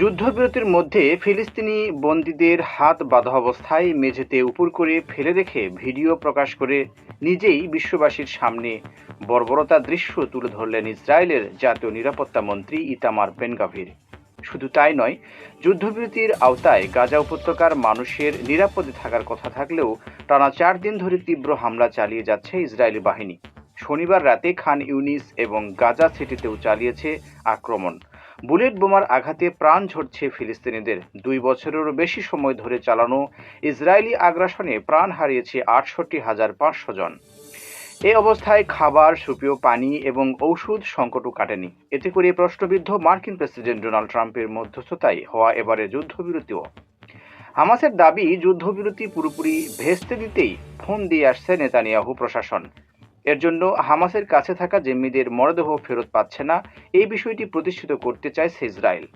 যুদ্ধবিরতির মধ্যে ফিলিস্তিনি বন্দীদের হাত বাঁধা অবস্থায় মেঝেতে উপর করে ফেলে রেখে ভিডিও প্রকাশ করে নিজেই বিশ্ববাসীর সামনে বর্বরতার দৃশ্য তুলে ধরলেন ইসরায়েলের জাতীয় নিরাপত্তা মন্ত্রী ইতামার বেনগাভির। শুধু তাই নয়, যুদ্ধবিরতির আওতায় গাজা উপত্যকার মানুষের নিরাপদে থাকার কথা থাকলেও টানা চার দিন ধরে তীব্র হামলা চালিয়ে যাচ্ছে ইসরায়েলি বাহিনী। শনিবার রাতে খান ইউনিস এবং গাজা সিটিতেও চালিয়েছে আক্রমণ। বুলেট বোমার আঘাতে প্রাণ ঝরছে ফিলিস্তিনিদের। দুই বছরেরও বেশি সময় ধরে চালানো ইসরায়েলি আগ্রাসনে প্রাণ হারিয়েছে আটষট্টি হাজার পাঁচশো জন। এ অবস্থায় খাবার, সুপেয় পানি এবং ঔষধ সংকটও কাটেনি। এতে করে প্রশ্নবিদ্ধ মার্কিন প্রেসিডেন্ট ডোনাল্ড ট্রাম্পের মধ্যস্থতায় হওয়া এবারে যুদ্ধবিরতিও। হামাসের দাবি, যুদ্ধবিরতি পুরোপুরি ভেস্তে দিতেই ফোন দিয়ে আসছে নেতানিয়াহু প্রশাসন। এর জন্য হামাসের কাছে থাকা জিম্মিদের মরদেহ ফেরত পাচ্ছে না। এই বিষয়টি প্রতিষ্ঠিত করতে চাইছে ইসরায়েল